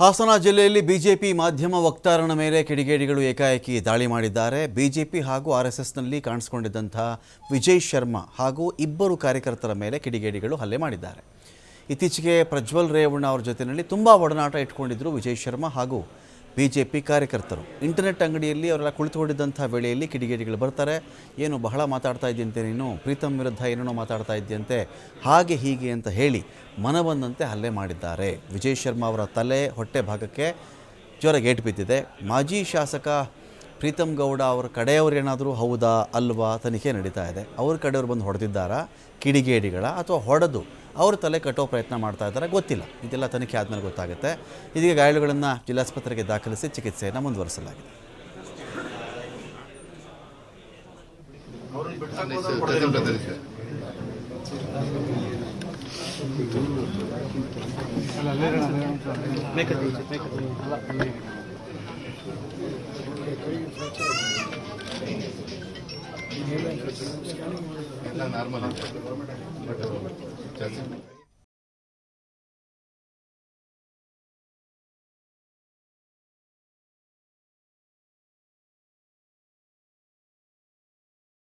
ಹಾಸನ ಜಿಲ್ಲೆಯಲ್ಲಿ ಬಿಜೆಪಿ ಮಾಧ್ಯಮ ವಕ್ತಾರನ ಮೇಲೆ ಕಿಡಿಗೇಡಿಗಳು ಏಕಾಏಕಿ ದಾಳಿ ಮಾಡಿದ್ದಾರೆ. ಬಿಜೆಪಿ ಹಾಗೂ ಆರ್ ಎಸ್ ಎಸ್ನಲ್ಲಿ ಕಾಣಿಸಿಕೊಂಡಿದ್ದಂಥ ವಿಜಯ್ ಶರ್ಮಾ ಹಾಗೂ ಇಬ್ಬರು ಕಾರ್ಯಕರ್ತರ ಮೇಲೆ ಕಿಡಿಗೇಡಿಗಳು ಹಲ್ಲೆ ಮಾಡಿದ್ದಾರೆ. ಇತ್ತೀಚೆಗೆ ಪ್ರಜ್ವಲ್ ರೇವಣ್ಣ ಅವರ ಜೊತೆಯಲ್ಲಿ ತುಂಬ ಒಡನಾಟ ಇಟ್ಕೊಂಡಿದ್ದರು ವಿಜಯ್ ಶರ್ಮಾ ಹಾಗೂ ಬಿಜೆಪಿ ಕಾರ್ಯಕರ್ತರು. ಇಂಟರ್ನೆಟ್ ಅಂಗಡಿಯಲ್ಲಿ ಅವರೆಲ್ಲ ಕುಳಿತುಕೊಂಡಿದ್ದಂಥ ವೇಳೆಯಲ್ಲಿ ಕಿಡಿಗೇಡಿಗಳು ಬರ್ತಾರೆ. ಏನು ಬಹಳ ಮಾತಾಡ್ತಾ ಇದ್ದಂತೆ ನೀನು? ಪ್ರೀತಮ್ ವಿರುದ್ಧ ಏನೇನೋ ಮಾತಾಡ್ತಾ ಇದ್ದಂತೆ ಹಾಗೆ ಹೀಗೆ ಅಂತ ಹೇಳಿ ಮನಬಂದಂತೆ ಹಲ್ಲೆ ಮಾಡಿದ್ದಾರೆ. ವಿಜಯ್ ಶರ್ಮಾ ಅವರ ತಲೆ ಹೊಟ್ಟೆ ಭಾಗಕ್ಕೆ ಜ್ವರ ಗೇಟ್ ಬಿದ್ದಿದೆ. ಮಾಜಿ ಶಾಸಕ ಪ್ರೀತಮ್ ಗೌಡ ಅವರ ಕಡೆಯವರು ಏನಾದರೂ ಹೌದಾ, ಅಲ್ವಾ ತನಿಖೆ ನಡೀತಾ ಇದೆ. ಅವ್ರ ಕಡೆಯವರು ಬಂದು ಹೊಡೆದಿದ್ದಾರಾ, ಕಿಡಿಗೇಡಿಗಳ ಅಥವಾ ಹೊಡೆದು ಅವ್ರ ತಲೆ ಕಟ್ಟೋ ಪ್ರಯತ್ನ ಮಾಡ್ತಾ ಇದ್ದಾರೆ ಗೊತ್ತಿಲ್ಲ. ಇದೆಲ್ಲ ತನಿಖೆ ಆದಮೇಲೆ ಗೊತ್ತಾಗುತ್ತೆ. ಇದೀಗ ಗಾಯಾಳುಗಳನ್ನು ಜಿಲ್ಲಾಸ್ಪತ್ರೆಗೆ ದಾಖಲಿಸಿ ಚಿಕಿತ್ಸೆಯನ್ನು ಮುಂದುವರಿಸಲಾಗಿದೆ. ಎಲ್ಲ ನಾರ್ಮಲ್ ಇದೆ ಬಟ್ ಜಾಸ್ತಿ